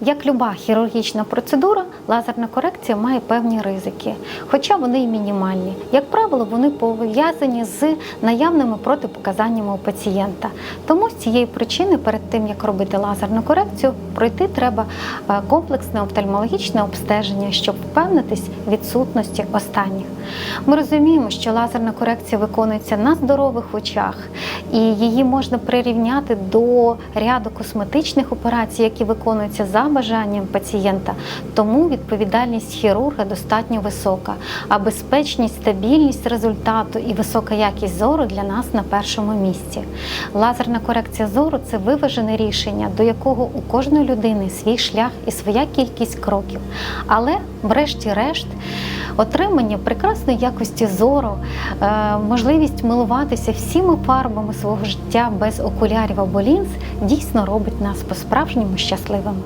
Як люба хірургічна процедура, лазерна корекція має певні ризики, хоча вони й мінімальні. Як правило, вони пов'язані з наявними протипоказаннями у пацієнта. Тому з цієї причини, перед тим як робити лазерну корекцію, пройти треба е, комплексне офтальмологічне обстеження, щоб впевнитись в відсутності останніх. Ми розуміємо, що лазерна корекція виконується на здорових очах, і її можна прирівняти до ряду косметичних операцій, які виконуються за бажанням пацієнта. Тому відповідальність хірурга достатньо висока, а безпечність, стабільність результату і висока якість зору для нас на першому місці. Лазерна корекція зору це виважене рішення, до якого у кожної людини свій шлях і своя кількість кроків. Але, врешті-решт, отримання прекрасної якості зору, е, можливість милуватися всіма фарбами свого життя без окулярів або лінз дійсно робить нас по-справжньому щасливими.